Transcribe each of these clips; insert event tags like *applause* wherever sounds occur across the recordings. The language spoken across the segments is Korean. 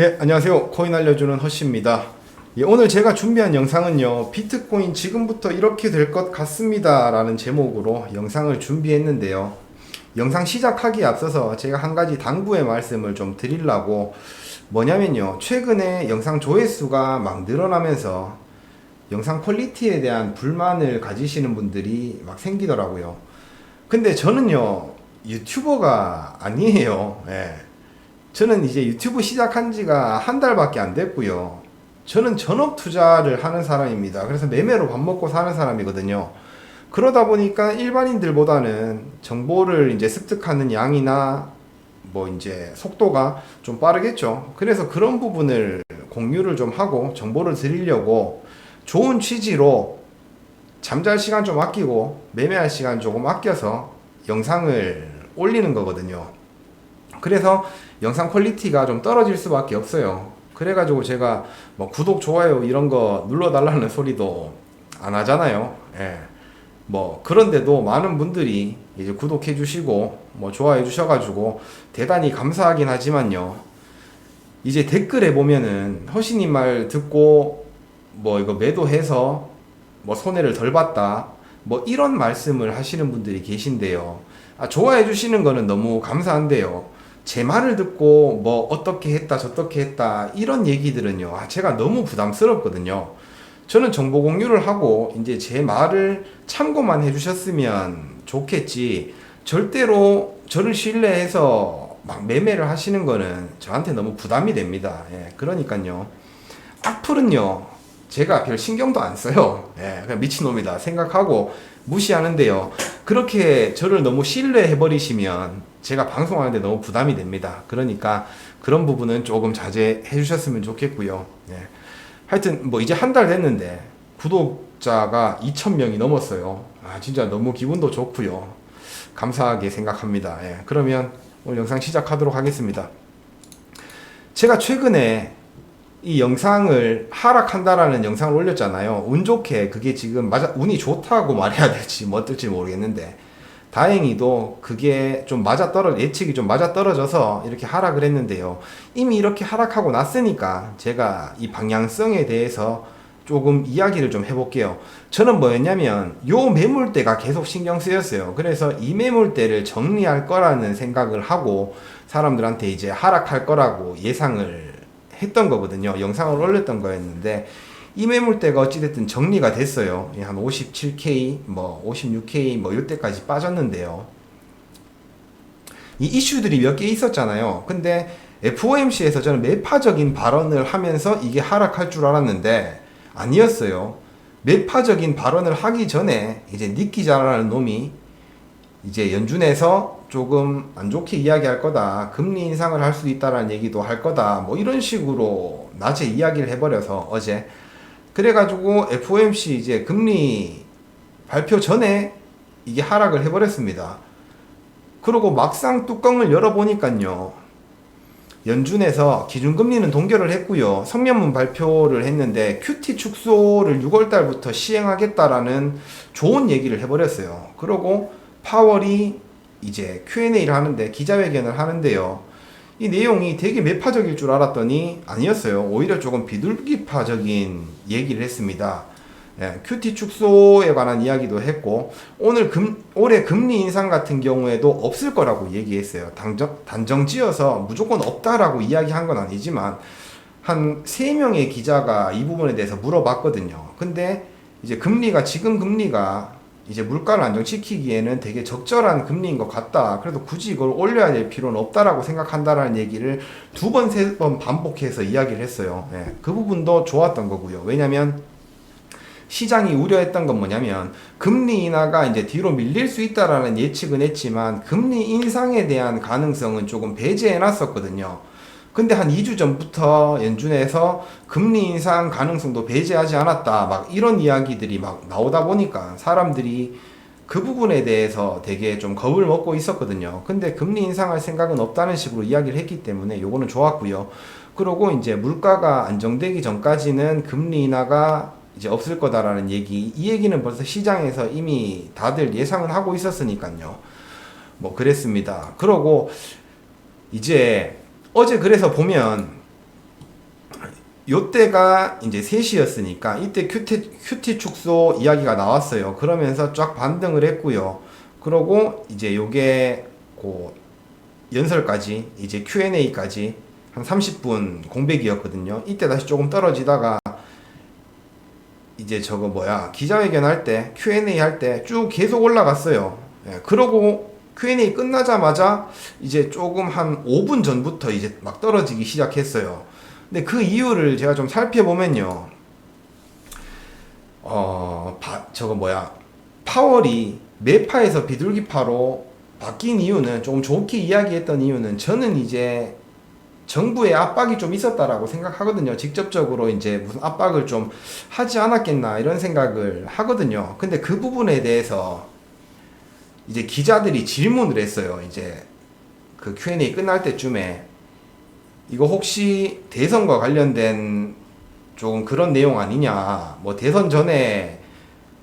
예, 안녕하세요. 코인 알려주는 허씨입니다. 예, 오늘 제가 준비한 영상은요, 비트코인 지금부터 이렇게 될 것 같습니다. 라는 제목으로 영상을 준비했는데요. 영상 시작하기에 앞서서 제가 한 가지 당부의 말씀을 좀 드리려고 뭐냐면요, 최근에 영상 조회수가 막 늘어나면서 영상 퀄리티에 대한 불만을 가지시는 분들이 막 생기더라고요. 근데 저는요, 유튜버가 아니에요. 예. 저는 이제 유튜브 시작한 지가 한 달밖에 안 됐고요. 저는 전업 투자를 하는 사람입니다. 그래서 매매로 밥 먹고 사는 사람이거든요. 그러다 보니까 일반인들보다는 정보를 이제 습득하는 양이나 뭐 이제 속도가 좀 빠르겠죠. 그래서 그런 부분을 공유를 좀 하고 정보를 드리려고 좋은 취지로 잠잘 시간 좀 아끼고 매매할 시간 조금 아껴서 영상을 올리는 거거든요. 그래서 영상 퀄리티가 좀 떨어질 수밖에 없어요. 그래가지고 제가 뭐 구독, 좋아요 이런 거 눌러달라는 소리도 안 하잖아요. 예. 뭐 그런데도 많은 분들이 이제 구독해 주시고 뭐 좋아해 주셔가지고 대단히 감사하긴 하지만요. 이제 댓글에 보면은 허신님 말 듣고 뭐 이거 매도해서 뭐 손해를 덜 봤다 뭐 이런 말씀을 하시는 분들이 계신데요. 아, 좋아해 주시는 거는 너무 감사한데요. 제 말을 듣고 뭐 어떻게 했다 저떻게 했다 이런 얘기들은요. 아, 제가 너무 부담스럽거든요. 저는 정보 공유를 하고 이제 제 말을 참고만 해주셨으면 좋겠지. 절대로 저를 신뢰해서 막 매매를 하시는 거는 저한테 너무 부담이 됩니다. 예, 그러니까요. 악플은요 제가 별 신경도 안 써요. 예, 그냥 미친놈이다 생각하고 무시하는데요. 그렇게 저를 너무 신뢰해 버리시면 제가 방송하는데 너무 부담이 됩니다. 그러니까 그런 부분은 조금 자제해 주셨으면 좋겠고요. 네. 하여튼 뭐 이제 한 달 됐는데 구독자가 2,000명이 넘었어요. 아 진짜 너무 기분도 좋고요. 감사하게 생각합니다. 예. 그러면 오늘 영상 시작하도록 하겠습니다. 제가 최근에 이 영상을 하락한다라는 영상을 올렸잖아요. 운 좋게 그게 지금 맞아 운이 좋다고 말해야 될지 뭐 어떨지 모르겠는데 다행히도 그게 좀 맞아 떨어 예측이 좀 맞아 떨어져서 이렇게 하락을 했는데요. 이미 이렇게 하락하고 났으니까 제가 이 방향성에 대해서 조금 이야기를 좀 해볼게요. 저는 뭐였냐면 요 매물대가 계속 신경 쓰였어요. 그래서 이 매물대를 정리할 거라는 생각을 하고 사람들한테 이제 하락할 거라고 예상을 했던 거거든요. 영상을 올렸던 거였는데 이 매물대가 어찌됐든 정리가 됐어요. 예, 한 57K, 뭐 56K, 뭐 이때까지 빠졌는데요. 이 이슈들이 몇 개 있었잖아요. 근데 FOMC에서 저는 매파적인 발언을 하면서 이게 하락할 줄 알았는데 아니었어요. 매파적인 발언을 하기 전에 이제 닉 기자라는 놈이 이제 연준에서 조금 안 좋게 이야기할 거다. 금리 인상을 할 수 있다라는 얘기도 할 거다. 뭐 이런 식으로 낮에 이야기를 해버려서 어제 그래가지고 FOMC 이제 금리 발표 전에 이게 하락을 해버렸습니다. 그리고 막상 뚜껑을 열어보니까요. 연준에서 기준금리는 동결을 했고요. 성명문 발표를 했는데 QT 축소를 6월달부터 시행하겠다라는 좋은 얘기를 해버렸어요. 그리고 파월이 이제 Q&A를 하는데 기자회견을 하는데요. 이 내용이 되게 매파적일 줄 알았더니 아니었어요. 오히려 조금 비둘기파적인 얘기를 했습니다. 예, QT 축소에 관한 이야기도 했고 오늘 금, 올해 금리 인상 같은 경우에도 없을 거라고 얘기했어요. 단정, 단정 지어서 무조건 없다라고 이야기한 건 아니지만 한 3명의 기자가 이 부분에 대해서 물어봤거든요. 근데 이제 금리가 지금 금리가 이제 물가를 안정시키기에는 되게 적절한 금리인 것 같다. 그래도 굳이 이걸 올려야 될 필요는 없다라고 생각한다라는 얘기를 두 번, 세 번 반복해서 이야기를 했어요. 예, 그 부분도 좋았던 거고요. 왜냐면 시장이 우려했던 건 뭐냐면 금리 인하가 이제 뒤로 밀릴 수 있다라는 예측은 했지만 금리 인상에 대한 가능성은 조금 배제해 놨었거든요. 근데 한 2주 전부터 연준에서 금리 인상 가능성도 배제하지 않았다. 막 이런 이야기들이 막 나오다 보니까 사람들이 그 부분에 대해서 되게 좀 겁을 먹고 있었거든요. 근데 금리 인상할 생각은 없다는 식으로 이야기를 했기 때문에 요거는 좋았고요. 그리고 이제 물가가 안정되기 전까지는 금리 인하가 이제 없을 거다라는 얘기. 이 얘기는 벌써 시장에서 이미 다들 예상은 하고 있었으니까요. 뭐 그랬습니다. 그러고 이제 어제 그래서 보면 요때가 이제 3시였으니까 이때 큐티, 큐티 축소 이야기가 나왔어요. 그러면서 쫙 반등을 했고요. 그러고 이제 요게 고 연설까지 이제 Q&A까지 한 30분 공백이었거든요. 이때 다시 조금 떨어지다가 이제 저거 뭐야 기자회견 할 때 Q&A 할 때 쭉 계속 올라갔어요. 예, 그러고 Q&A 끝나자마자 이제 조금 한 5분 전부터 이제 막 떨어지기 시작했어요. 근데 그 이유를 제가 좀 살펴보면요. 어, 바, 저거 뭐야 파월이 매파에서 비둘기파로 바뀐 이유는 조금 좋게 이야기했던 이유는 저는 이제 정부의 압박이 좀 있었다라고 생각하거든요. 직접적으로 이제 무슨 압박을 좀 하지 않았겠나 이런 생각을 하거든요. 근데 그 부분에 대해서 이제 기자들이 질문을 했어요. 이제 그 Q&A 끝날 때쯤에 이거 혹시 대선과 관련된 조금 그런 내용 아니냐, 뭐 대선 전에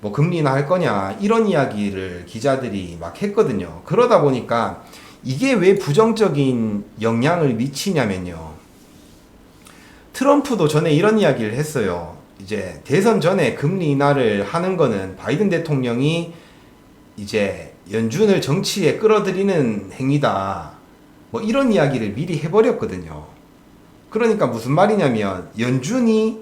뭐 금리나 할 거냐 이런 이야기를 기자들이 막 했거든요. 그러다 보니까 이게 왜 부정적인 영향을 미치냐면요. 트럼프도 전에 이런 이야기를 했어요. 이제 대선 전에 금리 인하를 하는 거는 바이든 대통령이 이제 연준을 정치에 끌어들이는 행위다. 뭐 이런 이야기를 미리 해버렸거든요. 그러니까 무슨 말이냐면 연준이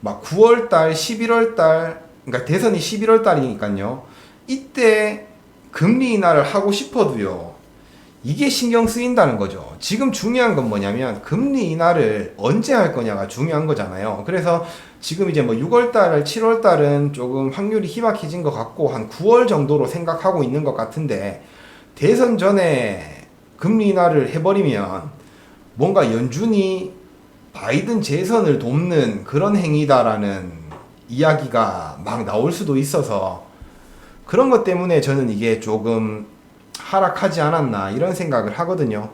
막 9월 달, 11월 달, 그러니까 대선이 11월 달이니까요. 이때 금리 인하를 하고 싶어도요. 이게 신경 쓰인다는 거죠. 지금 중요한 건 뭐냐면 금리 인하를 언제 할 거냐가 중요한 거잖아요. 그래서 지금 이제 뭐 6월 달, 7월 달은 조금 확률이 희박해진 것 같고 한 9월 정도로 생각하고 있는 것 같은데 대선 전에 금리 인하를 해버리면 뭔가 연준이 바이든 재선을 돕는 그런 행위다라는 이야기가 막 나올 수도 있어서 그런 것 때문에 저는 이게 조금 하락하지 않았나 이런 생각을 하거든요.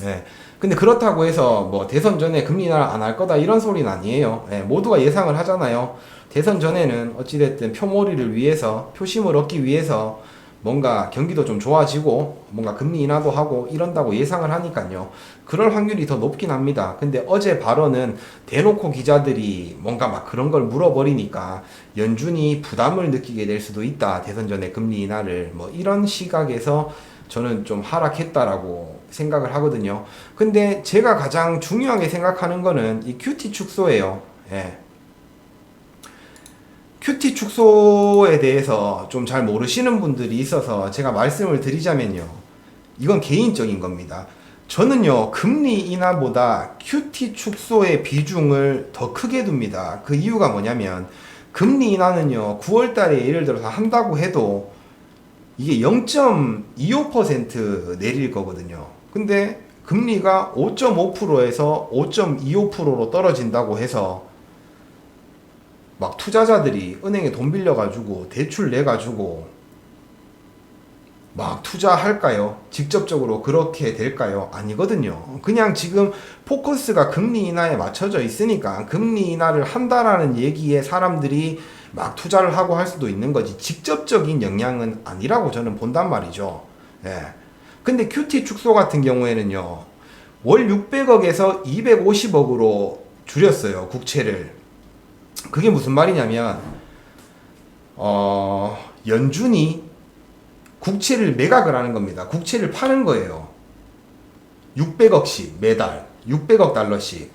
네. 근데 그렇다고 해서 뭐 대선 전에 금리 인하 안할 거다 이런 소리는 아니에요. 예, 모두가 예상을 하잖아요. 대선 전에는 어찌됐든 표몰이를 위해서 표심을 얻기 위해서 뭔가 경기도 좀 좋아지고 뭔가 금리 인하도 하고 이런다고 예상을 하니까요. 그럴 확률이 더 높긴 합니다. 근데 어제 발언은 대놓고 기자들이 뭔가 막 그런 걸 물어버리니까 연준이 부담을 느끼게 될 수도 있다. 대선 전에 금리 인하를 뭐 이런 시각에서 저는 좀 하락했다라고 생각을 하거든요. 근데 제가 가장 중요하게 생각하는 거는 이 QT 축소예요. 예. QT 축소에 대해서 좀 잘 모르시는 분들이 있어서 제가 말씀을 드리자면요. 이건 개인적인 겁니다. 저는요, 금리 인하보다 QT 축소의 비중을 더 크게 둡니다. 그 이유가 뭐냐면, 금리 인하는요, 9월 달에 예를 들어서 한다고 해도 이게 0.25% 내릴 거거든요. 근데 금리가 5.5%에서 5.25%로 떨어진다고 해서 막 투자자들이 은행에 돈 빌려가지고 대출 내가지고 막 투자할까요? 직접적으로 그렇게 될까요? 아니거든요. 그냥 지금 포커스가 금리 인하에 맞춰져 있으니까 금리 인하를 한다라는 얘기에 사람들이 막 투자를 하고 할 수도 있는 거지 직접적인 영향은 아니라고 저는 본단 말이죠. 예. 근데 QT 축소 같은 경우에는요. 월 600억에서 250억으로 줄였어요. 국채를. 그게 무슨 말이냐면 어, 연준이 국채를 매각을 하는 겁니다. 국채를 파는 거예요. 600억씩 매달 600억 달러씩.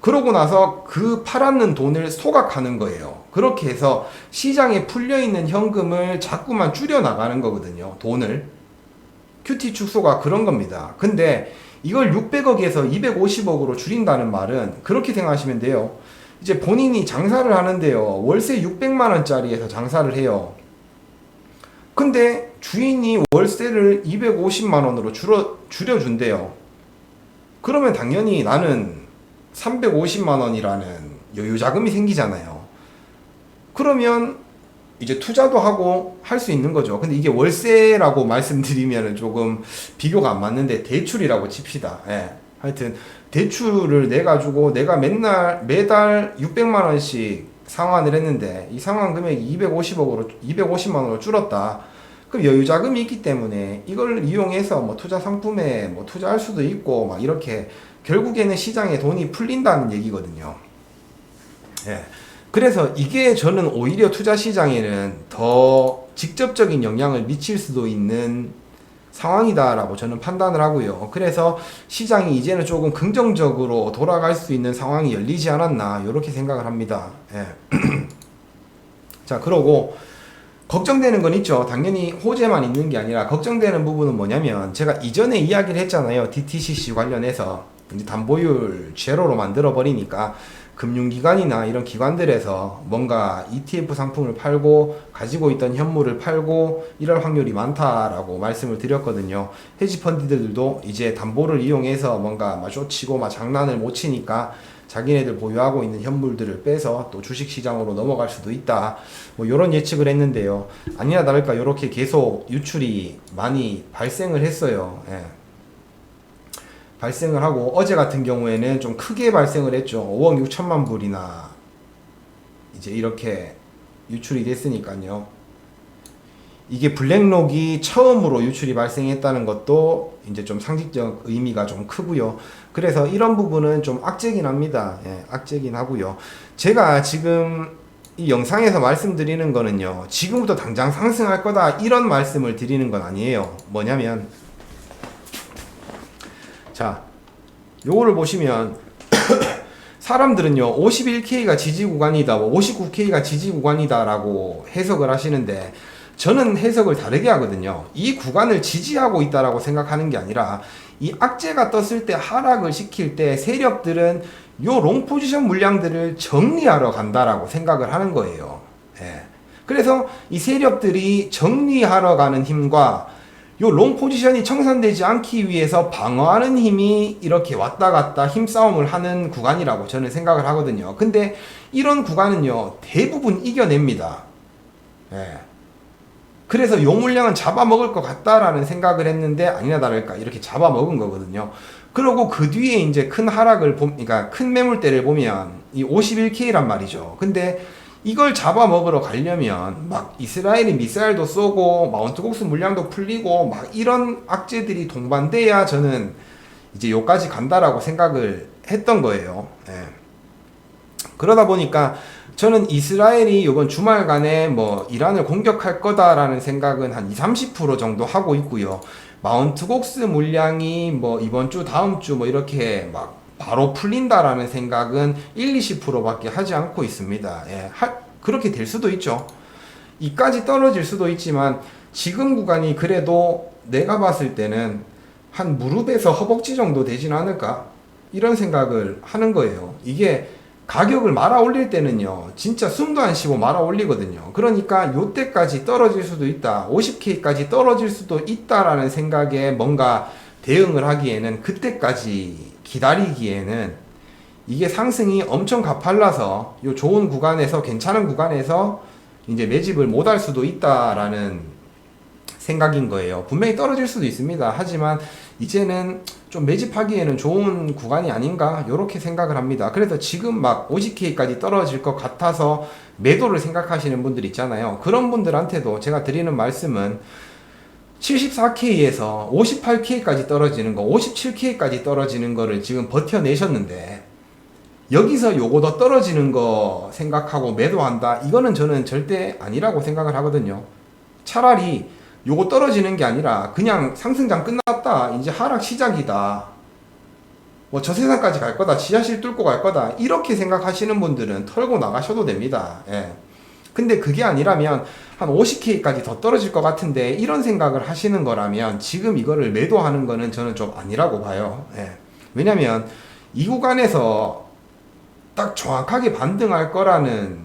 그러고 나서 그 팔았는 돈을 소각하는 거예요. 그렇게 해서 시장에 풀려 있는 현금을 자꾸만 줄여 나가는 거거든요. 돈을. QT 축소가 그런 겁니다. 근데 이걸 600억에서 250억으로 줄인다는 말은 그렇게 생각하시면 돼요. 이제 본인이 장사를 하는데요. 월세 600만 원짜리에서 장사를 해요. 근데 주인이 월세를 250만 원으로 줄여 줄여 준대요. 그러면 당연히 나는 350만 원이라는 여유 자금이 생기잖아요. 그러면 이제 투자도 하고 할 수 있는 거죠. 근데 이게 월세라고 말씀드리면 조금 비교가 안 맞는데 대출이라고 칩시다. 예. 하여튼 대출을 내 가지고 내가 맨날 매달 600만 원씩 상환을 했는데 이 상환 금액이 250억으로 250만 원으로 줄었다. 그럼 여유 자금이 있기 때문에 이걸 이용해서 뭐 투자 상품에 뭐 투자할 수도 있고 막 이렇게 결국에는 시장에 돈이 풀린다는 얘기거든요. 예. 그래서 이게 저는 오히려 투자 시장에는 더 직접적인 영향을 미칠 수도 있는 상황이다라고 저는 판단을 하고요. 그래서 시장이 이제는 조금 긍정적으로 돌아갈 수 있는 상황이 열리지 않았나 이렇게 생각을 합니다. 예. *clears throat* 자, 그러고 걱정되는 건 있죠. 당연히 호재만 있는 게 아니라 걱정되는 부분은 뭐냐면 제가 이전에 이야기를 했잖아요. DTCC 관련해서 이제 담보율 제로로 만들어 버리니까 금융기관이나 이런 기관들에서 뭔가 ETF 상품을 팔고 가지고 있던 현물을 팔고 이럴 확률이 많다라고 말씀을 드렸거든요. 헤지펀드들도 이제 담보를 이용해서 뭔가 막 쇼치고 막 장난을 못 치니까 자기네들 보유하고 있는 현물들을 빼서 또 주식 시장으로 넘어갈 수도 있다. 뭐 이런 예측을 했는데요. 아니나 다를까 이렇게 계속 유출이 많이 발생을 했어요. 예. 발생을 하고 어제 같은 경우에는 좀 크게 발생을 했죠. 5억 6천만 불이나 이제 이렇게 유출이 됐으니까요. 이게 블랙록이 처음으로 유출이 발생했다는 것도 이제 좀 상징적 의미가 좀 크고요. 그래서 이런 부분은 좀 악재긴 합니다. 예, 악재긴 하고요. 제가 지금 이 영상에서 말씀드리는 거는요. 지금부터 당장 상승할 거다 이런 말씀을 드리는 건 아니에요. 뭐냐면 자, 요거를 보시면 *coughs* 사람들은요 51K가 지지 구간이다, 뭐 59K가 지지 구간이다라고 해석을 하시는데 저는 해석을 다르게 하거든요. 이 구간을 지지하고 있다라고 생각하는 게 아니라 이 악재가 떴을 때 하락을 시킬 때 세력들은 요 롱 포지션 물량들을 정리하러 간다라고 생각을 하는 거예요. 예. 그래서 이 세력들이 정리하러 가는 힘과 요롱 포지션이 청산되지 않기 위해서 방어하는 힘이 이렇게 왔다 갔다 힘싸움을 하는 구간이라고 저는 생각을 하거든요. 근데 이런 구간은요, 대부분 이겨냅니다. 예. 그래서 요 물량은 잡아먹을 것 같다라는 생각을 했는데 아니나 다를까 이렇게 잡아먹은 거거든요. 그리고 그 뒤에 이제 큰 하락을 보, 그러니까 큰 매물대를 보면 이 51K란 말이죠. 근데 이걸 잡아먹으러 가려면 막 이스라엘이 미사일도 쏘고 마운트 곡수 물량도 풀리고 막 이런 악재들이 동반돼야 저는 이제 요까지 간다라고 생각을 했던 거예요. 예. 그러다 보니까 저는 이스라엘이 이번 주말간에 뭐 이란을 공격할 거다라는 생각은 한 20, 30% 정도 하고 있고요. 마운트 곡스 물량이 뭐 이번 주 다음 주 뭐 이렇게 막 바로 풀린다라는 생각은 1, 20%밖에 하지 않고 있습니다. 예, 하, 그렇게 될 수도 있죠. 이까지 떨어질 수도 있지만 지금 구간이 그래도 내가 봤을 때는 한 무릎에서 허벅지 정도 되진 않을까 이런 생각을 하는 거예요. 이게 가격을 말아 올릴 때는요, 진짜 숨도 안 쉬고 말아 올리거든요. 그러니까 요때까지 떨어질 수도 있다, 50K까지 떨어질 수도 있다라는 생각에 뭔가 대응을 하기에는 그때까지 기다리기에는 이게 상승이 엄청 가팔라서 요 좋은 구간에서 괜찮은 구간에서 이제 매집을 못 할 수도 있다라는 생각인 거예요. 분명히 떨어질 수도 있습니다. 하지만 이제는 좀 매집하기에는 좋은 구간이 아닌가 이렇게 생각을 합니다. 그래서 지금 막 50K까지 떨어질 것 같아서 매도를 생각하시는 분들 있잖아요. 그런 분들한테도 제가 드리는 말씀은 74K에서 58K까지 떨어지는 거, 57K까지 떨어지는 거를 지금 버텨내셨는데 여기서 요거 더 떨어지는 거 생각하고 매도한다. 이거는 저는 절대 아니라고 생각을 하거든요. 차라리 요거 떨어지는 게 아니라 그냥 상승장 끝났다. 이제 하락 시작이다. 뭐 저 세상까지 갈 거다. 지하실 뚫고 갈 거다. 이렇게 생각하시는 분들은 털고 나가셔도 됩니다. 예. 근데 그게 아니라면 한 50K까지 더 떨어질 것 같은데 이런 생각을 하시는 거라면 지금 이거를 매도하는 거는 저는 좀 아니라고 봐요. 예. 왜냐면 이 구간에서 딱 정확하게 반등할 거라는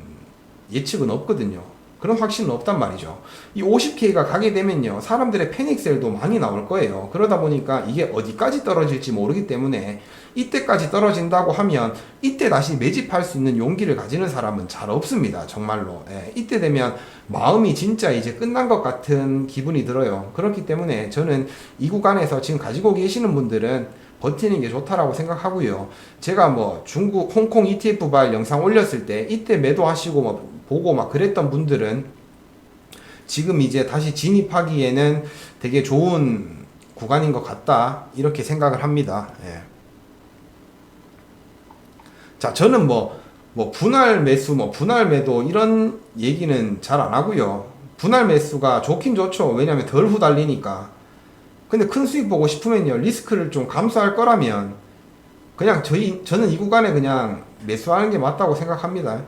예측은 없거든요. 그런 확신은 없단 말이죠. 이 50K가 가게 되면요. 사람들의 패닉셀도 많이 나올 거예요. 그러다 보니까 이게 어디까지 떨어질지 모르기 때문에 이때까지 떨어진다고 하면 이때 다시 매집할 수 있는 용기를 가지는 사람은 잘 없습니다. 정말로. 예, 이때 되면 마음이 진짜 이제 끝난 것 같은 기분이 들어요. 그렇기 때문에 저는 이 구간에서 지금 가지고 계시는 분들은 버티는 게 좋다라고 생각하고요. 제가 뭐 중국 홍콩 ETF 발 영상 올렸을 때 이때 매도하시고 뭐 보고 막 그랬던 분들은 지금 이제 다시 진입하기에는 되게 좋은 구간인 것 같다 이렇게 생각을 합니다. 예. 자 저는 뭐, 뭐 분할 매수 뭐 분할 매도 이런 얘기는 잘 안 하고요. 분할 매수가 좋긴 좋죠. 왜냐하면 덜 후달리니까. 근데 큰 수익 보고 싶으면요 리스크를 좀 감수할 거라면 그냥 저희 저는 이 구간에 그냥 매수하는 게 맞다고 생각합니다.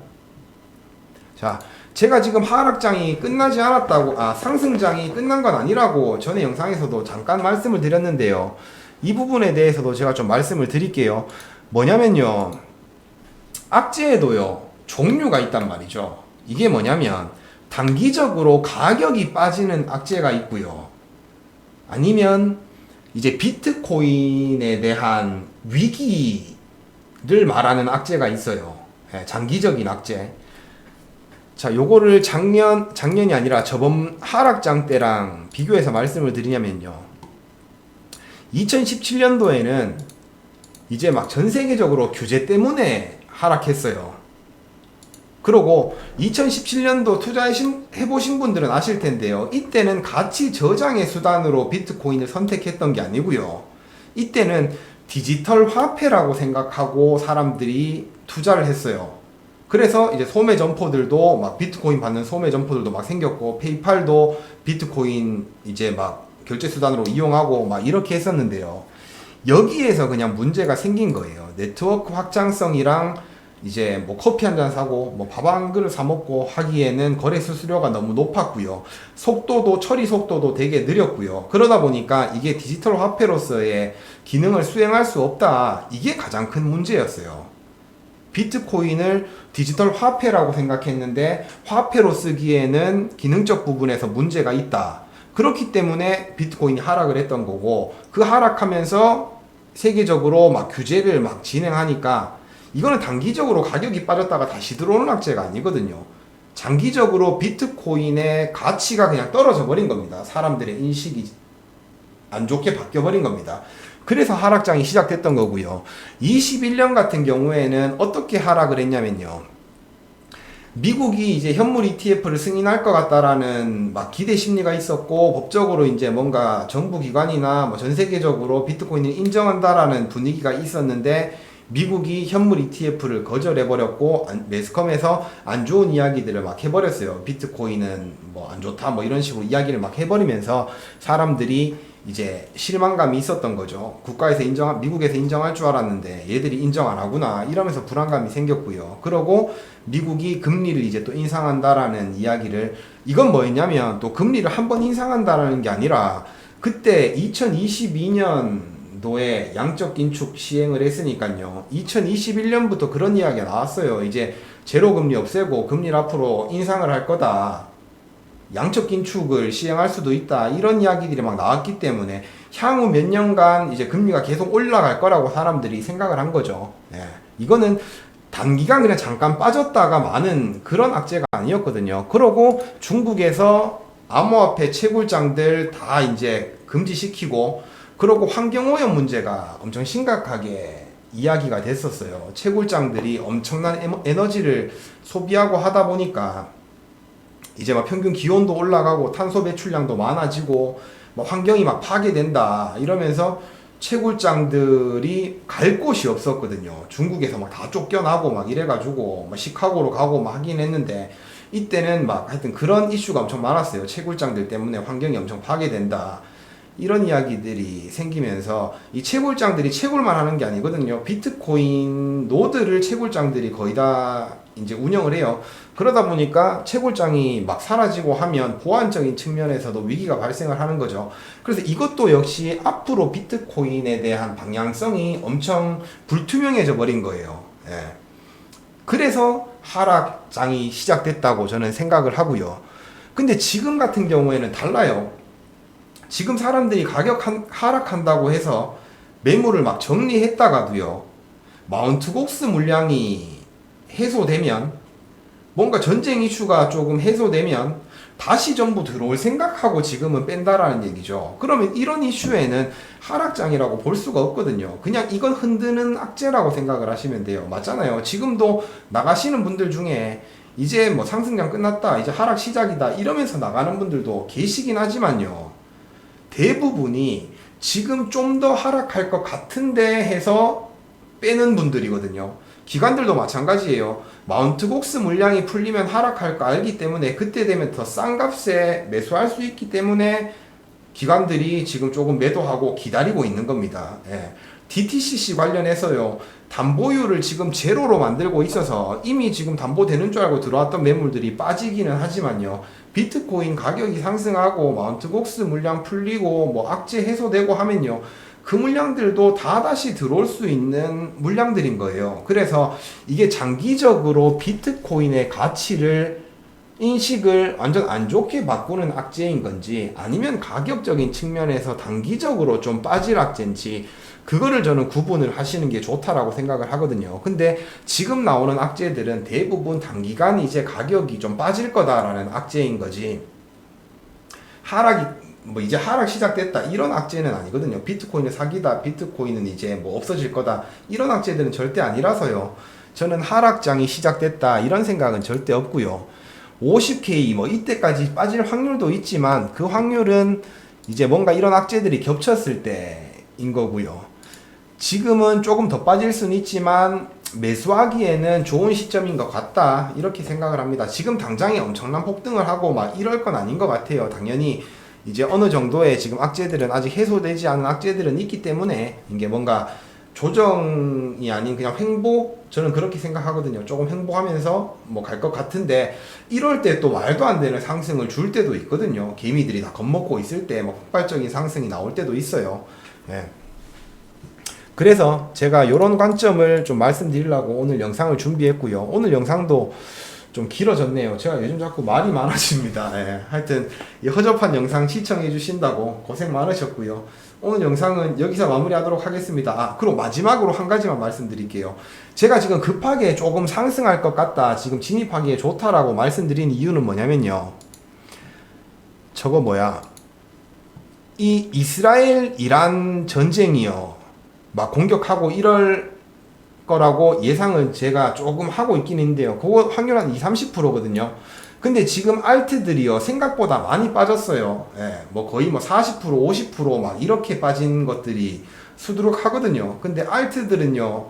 자, 제가 지금 하락장이 끝나지 않았다고, 아, 상승장이 끝난 건 아니라고 전에 영상에서도 잠깐 말씀을 드렸는데요. 이 부분에 대해서도 제가 좀 말씀을 드릴게요. 뭐냐면요. 악재에도요, 종류가 있단 말이죠. 이게 뭐냐면, 단기적으로 가격이 빠지는 악재가 있고요. 아니면, 이제 비트코인에 대한 위기를 말하는 악재가 있어요. 예, 장기적인 악재. 자, 요거를 작년, 작년이 아니라 저번 하락장 때랑 비교해서 말씀을 드리냐면요. 2017년도에는 이제 막 전 세계적으로 규제 때문에 하락했어요. 그러고 2017년도 투자해보신 분들은 아실 텐데요. 이때는 가치 저장의 수단으로 비트코인을 선택했던 게 아니고요. 이때는 디지털 화폐라고 생각하고 사람들이 투자를 했어요. 그래서 이제 소매 점포들도 막 비트코인 받는 소매 점포들도 막 생겼고 페이팔도 비트코인 이제 막 결제 수단으로 이용하고 막 이렇게 했었는데요. 여기에서 그냥 문제가 생긴 거예요. 네트워크 확장성이랑 이제 뭐 커피 한 잔 사고 뭐 밥 한 그릇 사 먹고 하기에는 거래 수수료가 너무 높았고요. 속도도 처리 속도도 되게 느렸고요. 그러다 보니까 이게 디지털 화폐로서의 기능을 수행할 수 없다. 이게 가장 큰 문제였어요. 비트코인을 디지털 화폐라고 생각했는데 화폐로 쓰기에는 기능적 부분에서 문제가 있다. 그렇기 때문에 비트코인이 하락을 했던 거고 그 하락하면서 세계적으로 막 규제를 막 진행하니까 이거는 단기적으로 가격이 빠졌다가 다시 들어오는 악재가 아니거든요. 장기적으로 비트코인의 가치가 그냥 떨어져 버린 겁니다. 사람들의 인식이 안 좋게 바뀌어 버린 겁니다. 그래서 하락장이 시작됐던 거고요. 21년 같은 경우에는 어떻게 하락을 했냐면요. 미국이 이제 현물 ETF를 승인할 것 같다라는 막 기대 심리가 있었고 법적으로 이제 뭔가 정부 기관이나 뭐 전 세계적으로 비트코인을 인정한다라는 분위기가 있었는데 미국이 현물 ETF를 거절해 버렸고 매스컴에서 안 좋은 이야기들을 막 해버렸어요. 비트코인은 뭐 안 좋다 뭐 이런 식으로 이야기를 막 해버리면서 사람들이 이제 실망감이 있었던 거죠. 국가에서 인정, 미국에서 인정할 줄 알았는데 얘들이 인정 안 하구나 이러면서 불안감이 생겼고요. 그러고 미국이 금리를 이제 또 인상한다라는 이야기를 이건 뭐였냐면 또 금리를 한 번 인상한다라는 게 아니라 그때 2022년도에 양적 긴축 시행을 했으니까요. 2021년부터 그런 이야기가 나왔어요. 이제 제로 금리 없애고 금리를 앞으로 인상을 할 거다. 양적 긴축을 시행할 수도 있다 이런 이야기들이 막 나왔기 때문에 향후 몇 년간 이제 금리가 계속 올라갈 거라고 사람들이 생각을 한 거죠. 예. 이거는 단기간 그냥 잠깐 빠졌다가 많은 그런 악재가 아니었거든요. 그러고 중국에서 암호화폐 채굴장들 다 이제 금지시키고 그러고 환경오염 문제가 엄청 심각하게 이야기가 됐었어요. 채굴장들이 엄청난 에너지를 소비하고 하다 보니까 이제 막 평균 기온도 올라가고 탄소 배출량도 많아지고 뭐 환경이 막 파괴된다 이러면서 채굴장들이 갈 곳이 없었거든요. 중국에서 막 다 쫓겨나고 막 이래가지고 막 시카고로 가고 막 하긴 했는데 이때는 막 하여튼 그런 이슈가 엄청 많았어요. 채굴장들 때문에 환경이 엄청 파괴된다. 이런 이야기들이 생기면서 이 채굴장들이 채굴만 하는 게 아니거든요. 비트코인 노드를 채굴장들이 거의 다 이제 운영을 해요. 그러다 보니까 채굴장이 막 사라지고 하면 보안적인 측면에서도 위기가 발생을 하는 거죠. 그래서 이것도 역시 앞으로 비트코인에 대한 방향성이 엄청 불투명해져 버린 거예요. 예. 그래서 하락장이 시작됐다고 저는 생각을 하고요. 근데 지금 같은 경우에는 달라요. 지금 사람들이 가격 한- 하락한다고 해서 매물을 막 정리했다가도요. 마운트 곡스 물량이 해소되면 뭔가 전쟁 이슈가 조금 해소되면 다시 전부 들어올 생각하고 지금은 뺀다라는 얘기죠. 그러면 이런 이슈에는 하락장이라고 볼 수가 없거든요. 그냥 이건 흔드는 악재라고 생각을 하시면 돼요. 맞잖아요. 지금도 나가시는 분들 중에 이제 뭐 상승장 끝났다 이제 하락 시작이다 이러면서 나가는 분들도 계시긴 하지만요 대부분이 지금 좀 더 하락할 것 같은데 해서 빼는 분들이거든요 기관들도 마찬가지예요 마운트 곡스 물량이 풀리면 하락할 거 알기 때문에 그때 되면 더 싼 값에 매수할 수 있기 때문에 기관들이 지금 조금 매도하고 기다리고 있는 겁니다. 예. DTCC 관련해서요. 담보율을 지금 제로로 만들고 있어서 이미 지금 담보되는 줄 알고 들어왔던 매물들이 빠지기는 하지만요. 비트코인 가격이 상승하고 마운트 곡스 물량 풀리고 뭐 악재 해소되고 하면요. 그 물량들도 다 다시 들어올 수 있는 물량들인 거예요. 그래서 이게 장기적으로 비트코인의 가치를 인식을 완전 안 좋게 바꾸는 악재인 건지 아니면 가격적인 측면에서 단기적으로 좀 빠질 악재인지 그거를 저는 구분을 하시는 게 좋다라고 생각을 하거든요. 근데 지금 나오는 악재들은 대부분 단기간 이제 가격이 좀 빠질 거다라는 악재인 거지. 하락이 뭐 이제 하락 시작됐다 이런 악재는 아니거든요. 비트코인을 사기다, 비트코인은 이제 뭐 없어질 거다 이런 악재들은 절대 아니라서요. 저는 하락장이 시작됐다 이런 생각은 절대 없고요. 50K 뭐 이때까지 빠질 확률도 있지만 그 확률은 이제 뭔가 이런 악재들이 겹쳤을 때인 거고요. 지금은 조금 더 빠질 수는 있지만 매수하기에는 좋은 시점인 것 같다 이렇게 생각을 합니다. 지금 당장에 엄청난 폭등을 하고 막 이럴 건 아닌 것 같아요. 당연히 이제 어느 정도의 지금 악재들은 아직 해소되지 않은 악재들은 있기 때문에 이게 뭔가 조정이 아닌 그냥 횡보 저는 그렇게 생각하거든요. 조금 횡보하면서 뭐 갈 것 같은데 이럴 때 또 말도 안 되는 상승을 줄 때도 있거든요. 개미들이 다 겁먹고 있을 때 뭐 폭발적인 상승이 나올 때도 있어요. 예. 그래서 제가 이런 관점을 좀 말씀드리려고 오늘 영상을 준비했고요. 오늘 영상도 좀 길어졌네요. 제가 요즘 자꾸 말이 많아집니다. 예. 하여튼 이 허접한 영상 시청해 주신다고 고생 많으셨고요. 오늘 영상은 여기서 마무리하도록 하겠습니다. 아, 그리고 마지막으로 한 가지만 말씀드릴게요. 제가 지금 급하게 조금 상승할 것 같다. 지금 진입하기에 좋다라고 말씀드린 이유는 뭐냐면요. 저거 뭐야. 이 이스라엘 이란 전쟁이요. 막 공격하고 이럴 거라고 예상을 제가 조금 하고 있긴 있는데요. 그거 확률 한 20, 30%거든요. 근데 지금 알트들이요 생각보다 많이 빠졌어요. 예, 뭐 거의 뭐 40%, 50%막 이렇게 빠진 것들이 수두룩 하거든요. 근데 알트들은요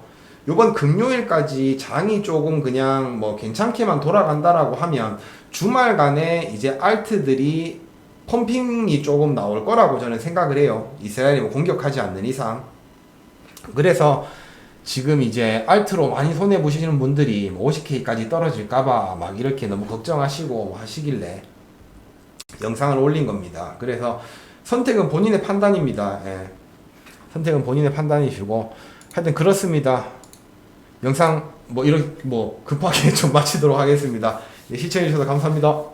요번 금요일까지 장이 조금 그냥 뭐 괜찮게만 돌아간다라고 하면 주말간에 이제 알트들이 펌핑이 조금 나올 거라고 저는 생각을 해요. 이스라엘이 뭐 공격하지 않는 이상. 그래서 지금 이제 알트로 많이 손해 보시는 분들이 뭐 50K까지 떨어질까봐 막 이렇게 너무 걱정하시고 뭐 하시길래 영상을 올린 겁니다. 그래서 선택은 본인의 판단입니다. 예. 선택은 본인의 판단이시고 하여튼 그렇습니다. 영상 뭐 이렇게 뭐 급하게 *laughs* 좀 마치도록 하겠습니다. 예, 시청해주셔서 감사합니다.